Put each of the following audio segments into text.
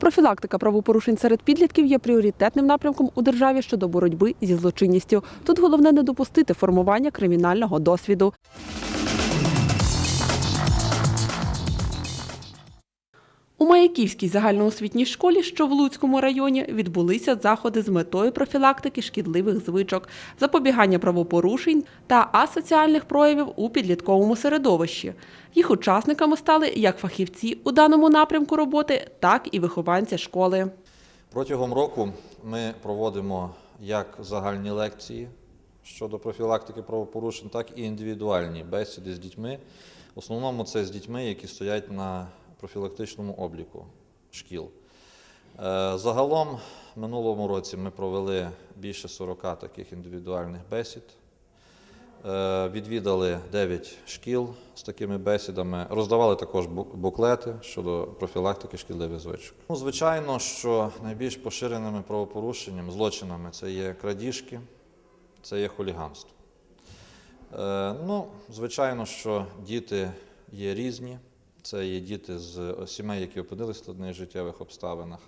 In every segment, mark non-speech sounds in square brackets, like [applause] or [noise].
Профілактика правопорушень серед підлітків є пріоритетним напрямком у державі щодо боротьби зі злочинністю. Тут головне не допустити формування кримінального досвіду. У Маяківській загальноосвітній школі, що в Луцькому районі, відбулися заходи з метою профілактики шкідливих звичок, запобігання правопорушень та асоціальних проявів у підлітковому середовищі. Їх учасниками стали як фахівці у даному напрямку роботи, так і вихованці школи. Протягом року ми проводимо як загальні лекції щодо профілактики правопорушень, так і індивідуальні бесіди з дітьми. В основному це з дітьми, які стоять на профілактичному обліку шкіл. Е, Загалом минулому році ми провели більше 40 таких індивідуальних бесід. Е, Відвідали 9 шкіл з такими бесідами, роздавали також буклети щодо профілактики шкідливих звичок. Ну, звичайно, що найбільш поширеними правопорушеннями, злочинами це є крадіжки, це є хуліганство. Е, Ну, звичайно, що діти є різні. Це є діти з сімей, які опинилися в складних життєвих обставинах.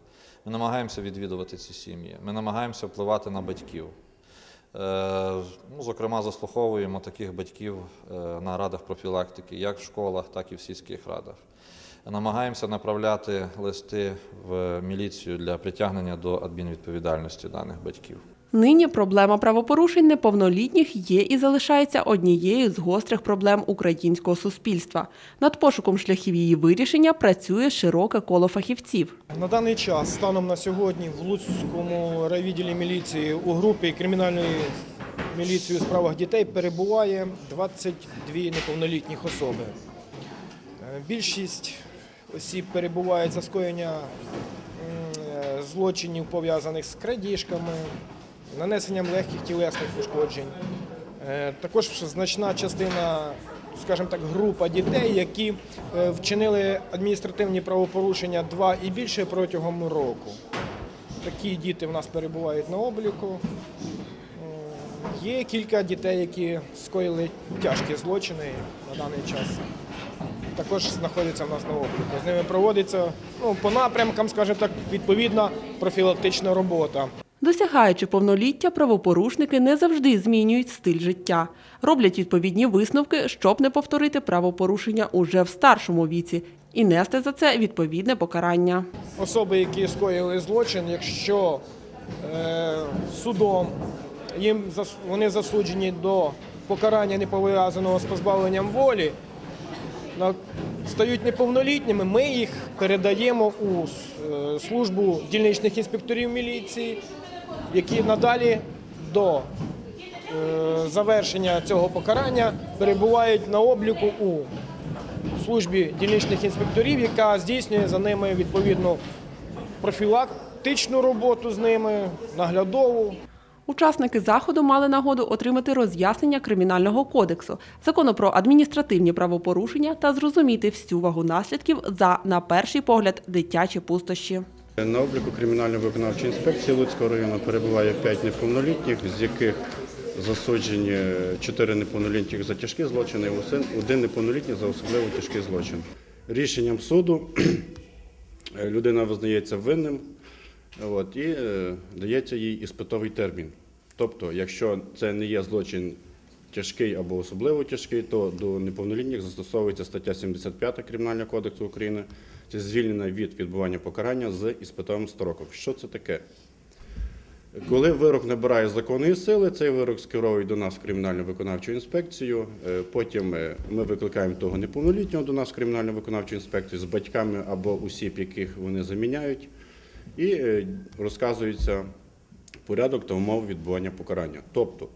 Ми намагаємося відвідувати ці сім'ї. Ми намагаємося впливати на батьків. Е, Ну, зокрема, заслуховуємо таких батьків е, на радах профілактики, як в школах, так і в сільських радах. Намагаємося направляти листи в міліцію для притягнення до адмінвідповідальності даних батьків. Нині проблема правопорушень неповнолітніх є і залишається однією з гострих проблем українського суспільства. Над пошуком шляхів її вирішення працює широке коло фахівців. На даний час, станом на сьогодні, в Луцькому райвідділі міліції у групі кримінальної міліції у справах дітей перебуває 22 неповнолітніх особи. Е, Більшість осіб перебувають за скоєння е, злочинів, пов'язаних з крадіжками, нанесенням легких тілесних ушкоджень. Е, Також значна частина, скажімо так, група дітей, які е, вчинили адміністративні правопорушення два і більше протягом року. Такі діти в нас перебувають на обліку. Е, Є кілька дітей, які скоїли тяжкі злочини на даний час. Також знаходяться в нас на обліку. З ними проводиться ну, по напрямкам, скажімо так, відповідна профілактична робота. Досягаючи повноліття, правопорушники не завжди змінюють стиль життя. Роблять відповідні висновки, щоб не повторити правопорушення уже в старшому віці і нести за це відповідне покарання. особи, які скоїли злочин, якщо е, судом їм вони засуджені до покарання не пов'язаного з позбавленням волі, стають неповнолітніми, ми їх передаємо у е, службу дільничних інспекторів міліції, які надалі до е, завершення цього покарання перебувають на обліку у службі дільничних інспекторів, яка здійснює за ними відповідну профілактичну роботу з ними, наглядову. Учасники заходу мали нагоду отримати роз'яснення кримінального кодексу, закону про адміністративні правопорушення та зрозуміти всю вагу наслідків за, на перший погляд, дитячі пустощі. На обліку кримінально-виконавчої інспекції Луцького району перебуває 5 неповнолітніх, з яких засуджені 4 неповнолітніх за тяжкі злочини, і один неповнолітній за особливо тяжкий злочин. Рішенням суду [clears throat] людина визнається винним і е, дається їй іспитовий термін. Тобто, якщо це не є злочин тяжкий або особливо тяжкий, то до неповнолітніх застосовується стаття 75 Кримінального кодексу України. Це звільнення від відбування покарання з іспитовим строком. Що це таке? Коли вирок набирає законної сили, цей вирок скеровують до нас в кримінальну виконавчу інспекцію. Е, Потім е, ми викликаємо того неповнолітнього до нас в кримінальну виконавчу інспекцію з батьками або осіб, яких вони заміняють, і е, розказується порядок та умови відбування покарання. Тобто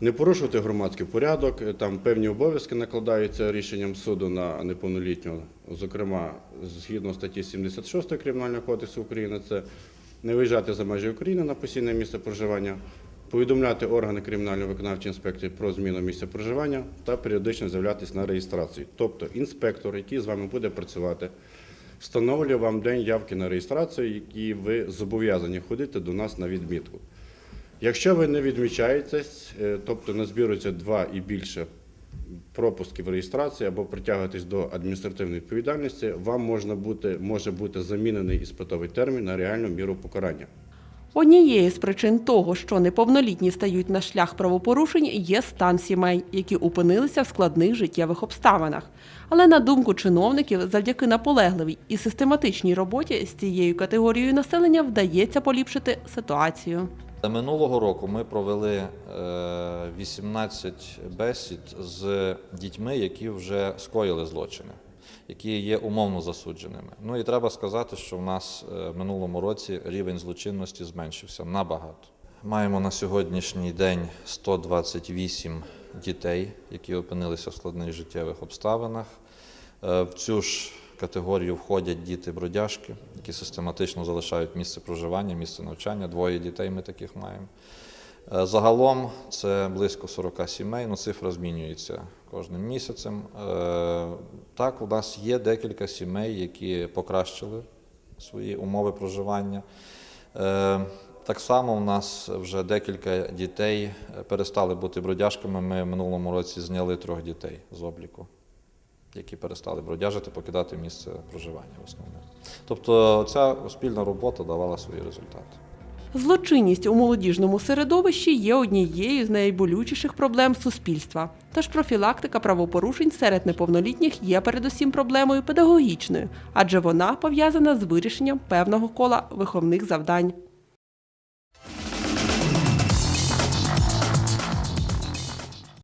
не порушувати громадський порядок, е, там певні обов'язки накладаються рішенням суду на неповнолітнього. Зокрема, згідно статті 76 Кримінального кодексу України, це не виїжджати за межі України на постійне місце проживання, повідомляти органи кримінально-виконавчої інспекції про зміну місця проживання та періодично з'являтися на реєстрацію. Тобто інспектор, який з вами буде працювати, встановлює вам день явки на реєстрацію, який ви зобов'язані ходити до нас на відмітку. Якщо ви не відмічаєтесь, е, тобто назбірується два і більше пропусків реєстрації або притягуватись до адміністративної відповідальності, вам можна бути, може бути замінений іспитовий термін на реальну міру покарання. Однією з причин того, що неповнолітні стають на шлях правопорушень, є стан сімей, які опинилися в складних життєвих обставинах. Але на думку чиновників, завдяки наполегливій і систематичній роботі з цією категорією населення вдається поліпшити ситуацію. Минулого року ми провели е, 18 бесід з дітьми, які вже скоїли злочини, які є умовно засудженими. Ну і треба сказати, що в нас е, в минулому році рівень злочинності зменшився набагато. Маємо на сьогоднішній день 128 дітей, які опинилися в складних життєвих обставинах. Е, В цю ж категорію входять діти-бродяжки, які систематично залишають місце проживання, місце навчання. Двоє дітей ми таких маємо. Е, Загалом це близько 40 сімей, ну цифра змінюється кожним місяцем. Е, Так, у нас є декілька сімей, які покращили свої умови проживання. Е, Так само у нас вже декілька дітей перестали бути бродяжками. Ми в минулому році зняли трьох дітей з обліку, які перестали бродяжити, покидати місце проживання в основному. Тобто ця спільна робота давала свої результати. Злочинність у молодіжному середовищі є однією з найболючіших проблем суспільства. Тож профілактика правопорушень серед неповнолітніх є передусім проблемою педагогічною, адже вона пов'язана з вирішенням певного кола виховних завдань.